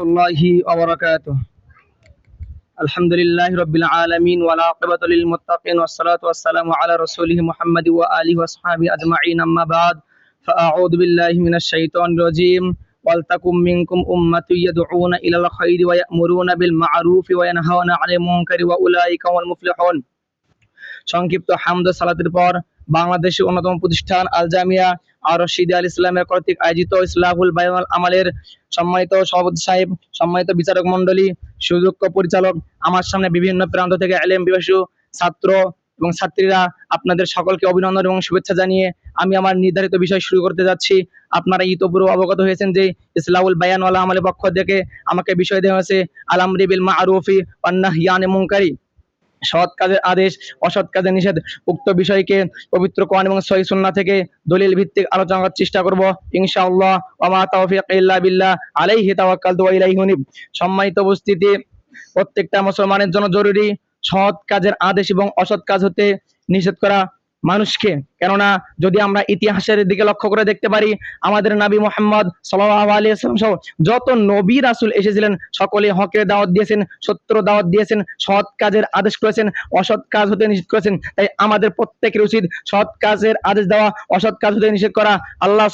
الله وبركاته. الحمد لله رب العالمين والعاقبة للمتقين والصلاة والسلام على رسوله محمد وآله وصحبه أجمعين أما بعد. فأعوذ بالله من الشيطان الرجيم. ولتكن منكم أمة يدعون إلى الخير ويأمرون بالمعروف وينهون عن المنكر وأولئك هم المفلحون. সংক্ষিপ্ত হামদ সালাতের পর বাংলাদেশের অন্যতম প্রতিষ্ঠান আল জামিয়া আর রশিদ আল ইসলামের কর্তৃক আয়োজিত ইসলাহুল বায়াল আমালের সম্মানিত সভাপতি সাহেব, সম্মানিত বিচারক মন্ডলী সুযোগ্য পরিচালক, আমার সামনে বিভিন্ন প্রান্ত থেকে এলএম বিভাসী ছাত্র এবং ছাত্রীরা আপনাদের সকলকে অভিনন্দন এবং শুভেচ্ছা জানিয়ে আমি আমার নির্ধারিত বিষয় শুরু করতে যাচ্ছি। আপনারা ইতোপূর্ব অবগত হয়েছেন যে ইসলাহুল বায়ান ওয়ালা আমালের পক্ষ থেকে আমাকে বিষয় দেওয়া হয়েছে আলামরি বিল মারুফি ওয়ান্নাহিয়ানে মুনকারি। সৎ কাজের আদেশ, অসৎ কাজের নিষেধ উক্ত বিষয়কে পবিত্র কোরআন এবং সহি সুন্নাহ থেকে দলিল ভিত্তিক আলোচনা করার চেষ্টা করব। ইনশাআল্লাহ, ওয়া মা তাওফিক ইল্লা বিল্লাহ, আলাইহি তাওয়াক্কালতু ওয়া ইলাইহি উনীব সম্মানিত উপস্থিতি, প্রত্যেকটা মুসলমানের জন্য জরুরি সৎ কাজের আদেশ এবং অসৎ কাজ হতে নিষেধ করা মানুষকে। কেননা যদি আমরা ইতিহাসের দিকে লক্ষ্য করে দেখতে পারি, আমাদের নবী মোহাম্মদ ওয়াসাল্লাম সহ যত নবী রাসূল এসেছিলেন, সকলে হকের দাওয়াত দিয়েছেন, সত্য দাওয়াত দিয়েছেন, সৎ কাজের আদেশ করেছেন, অসৎ কাজ হতে নিষেধ করেছেন, তাই আমাদের প্রত্যেকের উচিত সৎ কাজের আদেশ দেওয়া, অসৎ কাজ হতে নিষেধ করা। আল্লাহ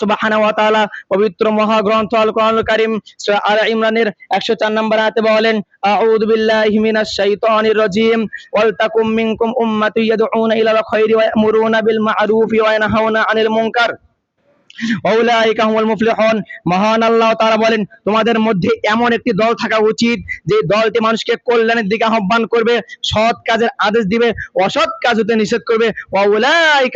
ওয়া পবিত্র মহাগ্রন্থ আল কোরআনুল কারীম আল ইমরানের 104 নম্বর আয়াতে বলেন, আউযু বিল্লাহি মিনাশ শাইতানির রাজীম, ওয়াল তাকুম মিনকুম উম্মাতুন ইয়াদউনা ইলাল খায়রি ওয়া ইয়ামুরুনা বিল মা'রুফি ওয়া ইয়ানহাউনা মুফলিহুন। তোমাদের মধ্যে এমন একটি দল থাকা উচিত, যে দলটি মানুষকে কল্যাণের দিকে আহ্বান করবে, সৎ কাজের আদেশ দিবে, অসৎ কাজ হতে নিষেধ করবে।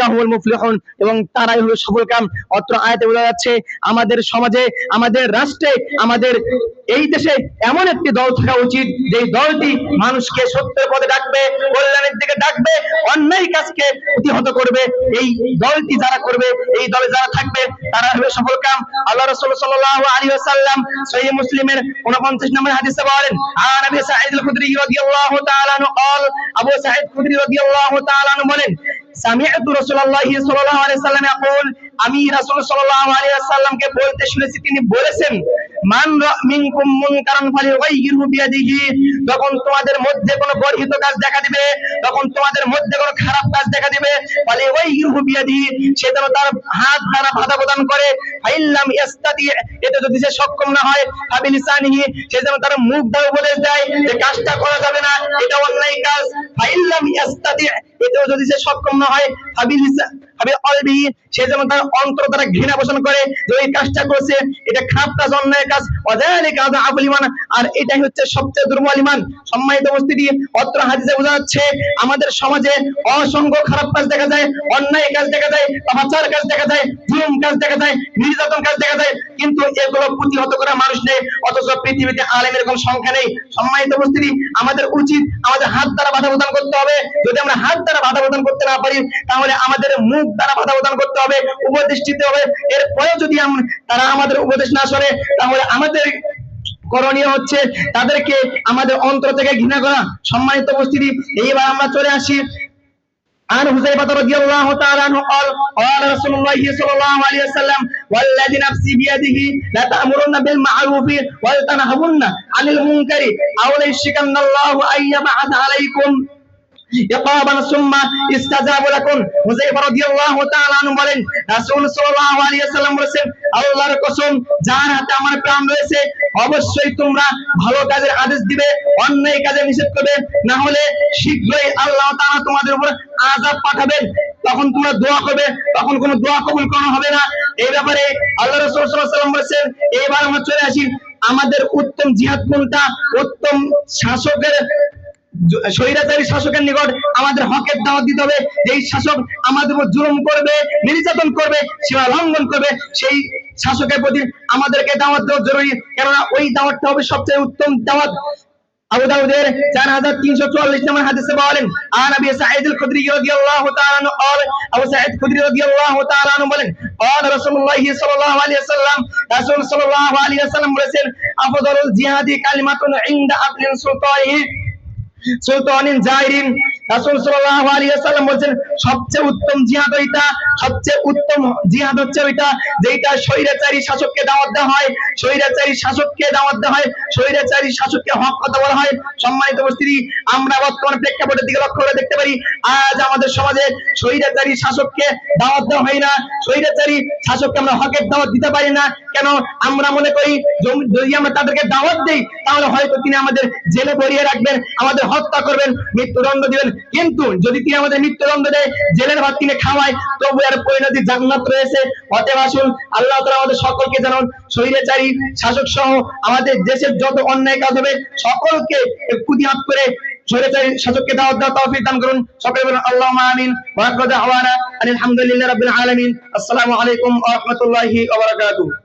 হুমুল এবং তারাই হলো সফল কাম। অত্র আয়াতে বোঝা যাচ্ছে, আমাদের সমাজে, আমাদের রাষ্ট্রে, আমাদের এই দেশে এমন একটি দল থাকা উচিত, যে দলটি মানুষকে সত্যের পথে ডাকবে, কল্যাণের দিকে ডাকবে, অন্যায় কাজকে প্রতিহত করবে। এই দলটি যারা করবে, এই দলে যারা থাকবে তারা হবে সফল কাম আল্লাহ রাসূল সাল্লাল্লাহু আলাইহি ওয়াসাল্লাম সহিহ মুসলিমের 29 নম্বর হাদিসে বলেন আর নবী সাঈদ আল খুদরি রাদিয়াল্লাহু তাআলা আনহু قال আবু সাঈদ খুদরি রাদিয়াল্লাহু তাআলা আনহু বলেন সামিআতু রাসূলুল্লাহি সাল্লাল্লাহু আলাইহি ওয়াসাল্লাম ইয়াকুল আমি রাসূল সাল্লাল্লাহু আলাইহি ওয়াসাল্লামকে বলতে শুনেছি তিনি বলেছেন মান তোমাদের মধ্যে কোনো গর্হিত কাজ দেখা দিবে, তখন তোমাদের মধ্যে কোনো খারাপ কাজ দেখা দিবে ফালিগাইয়িরহু বিয়াদিহি, সে যেন তার হাত দ্বারা বাধা প্রদান করে। ফাইল্লাম ইস্তাতি যদি সে সক্ষম না হয়, ফাবিলিসানিহি, সে যেন তার মুখ দ্বারা উপদেশ দেয় যে কাজটা করা যাবে না, এটা অন্যায় কাজ। ফাইল্লাম ইস্তাতি এতেও যদি সে সক্ষম না হয়, ফাবিলিসা হবে অলবি সে যেন তার অন্তর দ্বারা ঘৃণা পোষণ করে যে এই কাজটা করছে, এটা খারাপ কাজ অন্যায় কাজ। অজালিকা আবুল ইমান আর এটাই হচ্ছে সবচেয়ে দুর্বল ইমান সম্মানিত উপস্থিতি, অত্র হাদিসে বোঝা যাচ্ছে, আমাদের সমাজে অসংখ্য খারাপ কাজ দেখা যায়, অন্যায় কাজ দেখা যায়, পাপাচার কাজ দেখা যায়, জুলুম কাজ দেখা যায়, নির্যাতন কাজ দেখা যায়, কিন্তু এগুলো প্রতিহত করা মানুষ নেই, অথচ পৃথিবীতে আলেমের এরকম সংখ্যা নেই। সম্মানিত উপস্থিতি, আমাদের উচিত আমাদের হাত দ্বারা বাধা প্রদান করতে হবে। যদি আমরা হাত দ্বারা বাধা প্রদান করতে না পারি, তাহলে আমাদের মুখ দ্বারা বাধা প্রদান করতে হবে উপদেশ দিতে হবে এরপরেও যদি আম- তারা আমাদের উপদেশ না শোনে তাহলে আমাদের করণীয় হচ্ছে তাদেরকে আমাদের অন্তর থেকে ঘৃণা করা সম্মানিত উপস্থিতি এইবার আমরা চলে আসি عن حذيفة رضي الله تعالى عنه قال قال رسول الله صلى الله عليه وسلم والذي نفسي بيده لا تأمرن بالمعروف ولتنهون عن المنكر أو ليشكن الله أن يبعث عليكم ইকাবান অবশ্যই তোমরা ভালো কাজের আদেশ দিবে, অন্যায় কাজে নিষেধ করবে, না হলে শীঘ্রই আল্লাহ তোমাদের উপর পাঠাবেন। তখন তোমরা দোয়া করবে, তখন কোনো দোয়া কবুল করা হবে না। এই ব্যাপারে আল্লাহ রাসূল বলেছেন আমরা চলে আসি আমাদের উত্তম জিহাদ কোনটা? উত্তম শাসকের স্বৈরাচারী শাসকের নিকট আমাদের হকের দাওয়াত দিতে হবে যেই শাসক আমাদের উপর জুলুম করবে নির্যাতন করবে সীমা লঙ্ঘন করবে সেই শাসকের প্রতি আমাদেরকে দাওয়াত দেওয়া জরুরি কেননা ওই দাওয়াতটা হবে সবচেয়ে উত্তম দাওয়াত আবু দাউদের চার হাজার তিনশো চুয়াল্লিশ নম্বর হাদিসে বলেন আর আবি সাঈদ আল খুদরি রাদিয়াল্লাহু তাআলা আনহু قال আবু সাঈদ খুদরি রাদিয়াল্লাহু তাআলা আনহু বলেন قال রাসূলুল্লাহ সাল্লাল্লাহু আলাইহি ওয়াসাল্লাম রাসূল সাল্লাল্লাহু আলাইহি ওয়াসাল্লাম বলেছেন আফদালুল জিহাদি কালিমাতুন ইনদা আবলিন সুলতানিহি সুলতানিন জাহিরিন রাসূল সাল্লাল্লাহু আলাইহি ওয়াসাল্লাম বলেন সবচেয়ে উত্তম জিহাদ ওইটা সবচেয়ে উত্তম জিহাদ হচ্ছে ওইটা যেটা স্বৈরাচারী শাসককে দাওয়াত দেওয়া হয়। স্বৈরাচারী শাসককে দাওয়াত দেওয়া হয়। স্বৈরাচারী শাসককে হক কথা বলা হয়। সম্মানিত উপস্থিতি, আমরা বর্তমান প্রেক্ষাপটের দিকে লক্ষ্য করে দেখতে পারি, আজ আমাদের সমাজে স্বৈরাচারী শাসককে দাওয়াত দেওয়া হয় না। স্বৈরাচারী শাসককে আমরা হকের দাওয়াত দিতে পারি না। কেন? আমরা মনে করি যদি আমরা তাদেরকে দাওয়াত দেই, তাহলে হয়তো তিনি আমাদের জেলে ভরিয়ে রাখবেন, আমাদের হত্যা করবেন, মৃত্যুদণ্ড দিবেন। কিন্তু যদি তিনি আমাদের মৃত্যুদণ্ড দেয়, জেলের ভাত তিনি খাওয়ায় তবু এর পরিণতি জান্নাত রয়েছে। অতএব আসুন, আল্লাহ তাআলা আমাদের সকলকে যেন স্বৈরাচারী, শাসক সহ আমাদের দেশের যত অন্যায় কাজ হবে, সকলকে প্রতিহাত করে স্বৈরাচারী শাসককে দাওয়াত দেওয়া তৌফিক দান করুন। সকলে বলুন আল্লাহু আমিন, ওয়া আখিরু আলহামদুলিল্লাহি রাব্বিল আলামিন। আসসালামু আলাইকুম ওয়া রাহমাতুল্লাহি ওয়া বারাকাতুহু।